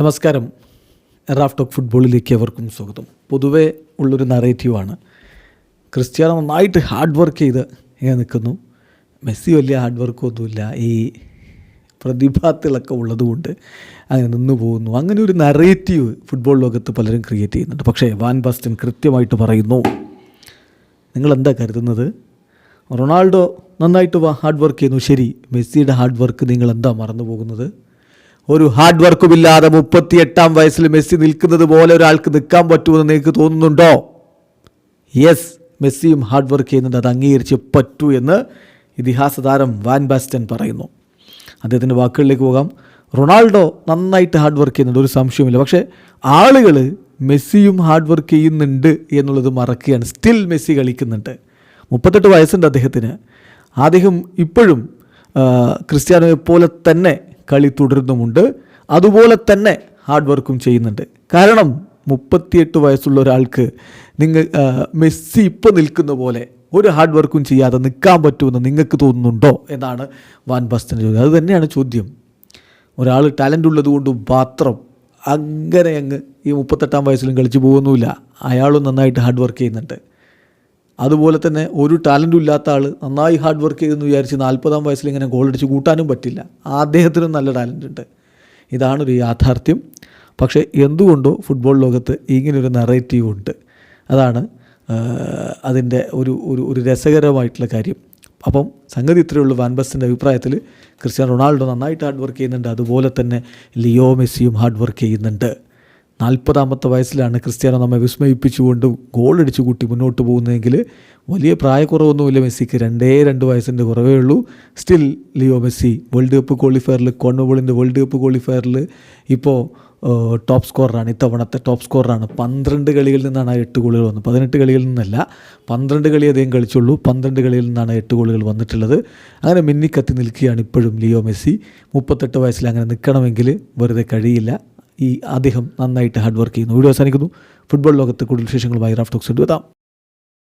നമസ്കാരം. Raf talk ഫുട്ബോളിലേക്ക് അവർക്കും സ്വാഗതം. പൊതുവേ ഉള്ളൊരു നറേറ്റീവാണ് ക്രിസ്ത്യാനോ നന്നായിട്ട് ഹാർഡ് വർക്ക് ചെയ്ത് ഇങ്ങനെ നിൽക്കുന്നു. മെസ്സി വലിയ ഹാർഡ് വർക്കൊന്നുമില്ല. ഈ പ്രതിഭാത്തിളക്കം ഉള്ളതുകൊണ്ട് അങ്ങനെ നിന്നു പോകുന്നു. അങ്ങനെ ഒരു നറേറ്റീവ് ഫുട്ബോൾ ലോകത്ത് പലരും ക്രിയേറ്റ് ചെയ്യുന്നുണ്ട്. പക്ഷേ വാൻ ബാസ്റ്റൻ കൃത്യമായിട്ട് പറയുന്നു. നിങ്ങളെന്താ കരുതുന്നത്? റൊണാൾഡോ നന്നായിട്ട് ഹാർഡ് വർക്ക് ചെയ്യുന്നു. ശരി മെസ്സിയുടെ ഹാർഡ് വർക്ക് നിങ്ങൾ എന്താ മറന്നു പോകുന്നത് ഒരു ഹാർഡ് വർക്കും ഇല്ലാതെ മുപ്പത്തിയെട്ടാം വയസ്സിൽ മെസ്സി നിൽക്കുന്നത് പോലെ ഒരാൾക്ക് നിൽക്കാൻ പറ്റുമെന്ന് നിങ്ങൾക്ക് തോന്നുന്നുണ്ടോ? യെസ് മെസ്സിയും ഹാർഡ് വർക്ക് ചെയ്യുന്നുണ്ട്. അത് അംഗീകരിച്ച് പറ്റൂ എന്ന് ഇതിഹാസ താരം വാൻ ബാസ്റ്റൻ പറയുന്നു. അദ്ദേഹത്തിന്റെ വാക്കുകളിലേക്ക് പോകാം. റൊണാൾഡോ നന്നായിട്ട് ഹാർഡ് വർക്ക് ചെയ്യുന്നുണ്ട്. ഒരു സംശയവുമില്ല. പക്ഷേ ആളുകൾ മെസ്സിയും ഹാർഡ് വർക്ക് ചെയ്യുന്നുണ്ട് എന്നുള്ളത് മറക്കുകയാണ്. സ്റ്റിൽ മെസ്സി കളിക്കുന്നുണ്ട്. മുപ്പത്തെട്ട് വയസ്സുണ്ട് അദ്ദേഹത്തിന്. അദ്ദേഹം ഇപ്പോഴും ക്രിസ്ത്യാനോയെ പോലെ തന്നെ കളി തുടരുന്നുമുണ്ട്. അതുപോലെ തന്നെ ഹാർഡ് വർക്കും ചെയ്യുന്നുണ്ട്. കാരണം മുപ്പത്തിയെട്ട് വയസ്സുള്ള ഒരാൾക്ക് നിങ്ങൾ മെസ്സി ഇപ്പോൾ നിൽക്കുന്ന പോലെ ഒരു ഹാർഡ് വർക്കും ചെയ്യാതെ നിൽക്കാൻ പറ്റുമെന്ന് നിങ്ങൾക്ക് തോന്നുന്നുണ്ടോ എന്നാണ് വാൻ ബസ്റ്റിന്റെ ചോദ്യം. അത് തന്നെയാണ് ചോദ്യം. ഒരാൾ ടാലന്റ് ഉള്ളത് കൊണ്ട് മാത്രം അങ്ങനെ അങ്ങ് ഈ മുപ്പത്തെട്ടാം വയസ്സിലും കളിച്ച് പോകുന്നുമില്ല. അയാളും നന്നായിട്ട് ഹാർഡ് വർക്ക് ചെയ്യുന്നുണ്ട്. അതുപോലെ തന്നെ ഒരു ടാലന്റും ഇല്ലാത്ത ആൾ നന്നായി ഹാർഡ് വർക്ക് ചെയ്തെന്ന് വിചാരിച്ച് നാൽപ്പതാം വയസ്സിൽ ഇങ്ങനെ ഗോൾ അടിച്ച് കൂട്ടാനും പറ്റില്ല. അദ്ദേഹത്തിനും നല്ല ടാലന്റ് ഉണ്ട്. ഇതാണൊരു യാഥാർത്ഥ്യം. പക്ഷേ എന്തുകൊണ്ടോ ഫുട്ബോൾ ലോകത്ത് ഇങ്ങനൊരു നറേറ്റീവ് ഉണ്ട്. അതാണ് അതിന്റെ ഒരു ഒരു ഒരു രസകരമായിട്ടുള്ള കാര്യം. അപ്പം സംഗതി ഇത്രയേ ഉള്ളൂ. വാൻബസിന്റെ അഭിപ്രായത്തിൽ ക്രിസ്ത്യാനോ റൊണാൾഡോ നന്നായിട്ട് ഹാർഡ് വർക്ക് ചെയ്യുന്നുണ്ട്. അതുപോലെ തന്നെ ലിയോ മെസ്സിയും ഹാർഡ് വർക്ക് ചെയ്യുന്നുണ്ട്. നാൽപ്പതാമത്തെ വയസ്സിലാണ് ക്രിസ്ത്യാനോ നമ്മെ വിസ്മയിപ്പിച്ചുകൊണ്ട് ഗോൾ അടിച്ചു കൂട്ടി മുന്നോട്ട് പോകുന്നതെങ്കിൽ വലിയ പ്രായക്കുറവൊന്നുമില്ല മെസ്സിക്ക്. രണ്ടേ രണ്ട് വയസ്സിന്റെ കുറവേ ഉള്ളൂ. Still Leo Messi world cup ക്വാളിഫയറിൽ കോൺമബോളിന്റെ വേൾഡ് കപ്പ് ക്വാളിഫയറിൽ ഇപ്പോൾ ടോപ്പ് സ്കോറാണ് ഇത്തവണത്തെ ടോപ്പ് സ്കോറാണ് പന്ത്രണ്ട് കളികളിൽ നിന്നാണ് ആ എട്ട് ഗോളുകൾ വന്നത്. പതിനെട്ട് കളികളിൽ നിന്നല്ല പന്ത്രണ്ട് കളി അദ്ദേഹം കളിച്ചുള്ളൂ. പന്ത്രണ്ട് കളിയിൽ നിന്നാണ് എട്ട് ഗോളുകൾ വന്നിട്ടുള്ളത്. അങ്ങനെ മിന്നിക്കത്തി നിൽക്കുകയാണ് ഇപ്പോഴും ലിയോ മെസ്സി. മുപ്പത്തെട്ട് വയസ്സിൽ അങ്ങനെ നിൽക്കണമെങ്കിൽ വെറുതെ കഴിയില്ല. ഈ അദ്ദേഹം നന്നായിട്ട് ഹാർഡ് വർക്ക് ചെയ്യുന്നു. വീഡിയോ അവസാനിക്കുന്നു. ഫുട്ബോൾ ലോകത്ത് കൂടുതൽ വിശേഷങ്ങളുമായി റാഫ് ടോക്സ് എത്താം.